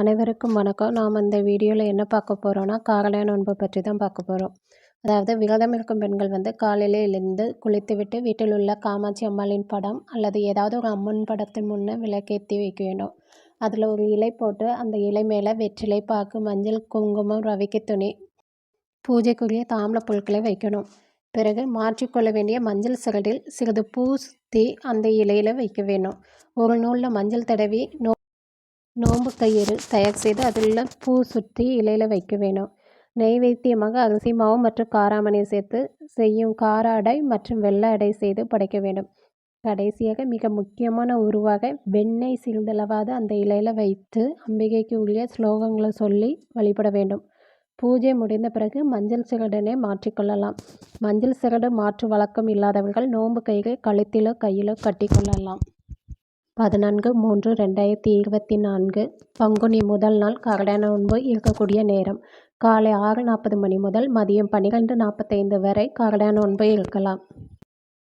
அனைவருக்கும் வணக்கம். நாம் இந்த வீடியோவில் என்ன பார்க்க போகிறோன்னா காகலைய நோன்பு பற்றி தான் பார்க்க போகிறோம் அதாவது விரதம் இருக்கும் பெண்கள் வந்து காலையிலே எழுந்து குளித்துவிட்டு வீட்டில் உள்ள காமாட்சி அம்மாளின் படம் அல்லது ஏதாவது ஒரு அம்மன் படத்தின் முன்னே விளக்கேற்றி வைக்க வேண்டும். அதில் ஒரு இலை போட்டு அந்த இலை மேலே வெற்றிலை பாக்கு மஞ்சள் குங்குமம் ரவிக்கு துணி பூஜைக்குரிய தாம்பல பொருட்களை வைக்கணும். பிறகு மாற்றிக்கொள்ள வேண்டிய மஞ்சள் சிறடில் சிறிது பூ சுற்றி அந்த இலையில் வைக்க வேணும் ஒரு நூலில் மஞ்சள் தடவி நோ நோம்பு கயிறு தயார் செய்து அதில் பூ சுற்றி இலையில் வைக்க வேணும். நெய்வேத்தியமாக அரிசி மாவு மற்றும் காராமணி சேர்த்து செய்யும் கார அடை மற்றும் வெள்ளை அடை செய்து படைக்க வேண்டும். கடைசியாக மிக முக்கியமான உருவாக வெண்ணெய் சிறிதளவாது அந்த இலையில் வைத்து அம்பிகைக்கு உரிய ஸ்லோகங்களை சொல்லி வழிபட வேண்டும். பூஜை முடிந்த பிறகு மஞ்சள் சிகடனை மாற்றிக்கொள்ளலாம் மஞ்சள் சிகடு மாற்று வழக்கம் இல்லாதவர்கள் நோன்பு கைகளை கழுத்திலோ கையிலோ கட்டிக்கொள்ளலாம் பதினான்கு மூன்று ரெண்டாயிரத்தி இருபத்தி நான்கு. பங்குனி முதல் நாள் கரட நோன்பு இருக்கக்கூடிய நேரம். காலை ஆறு நாற்பது மணி முதல் மதியம் பன்னிரெண்டு நாற்பத்தைந்து வரை கரட நோன்பு இருக்கலாம்.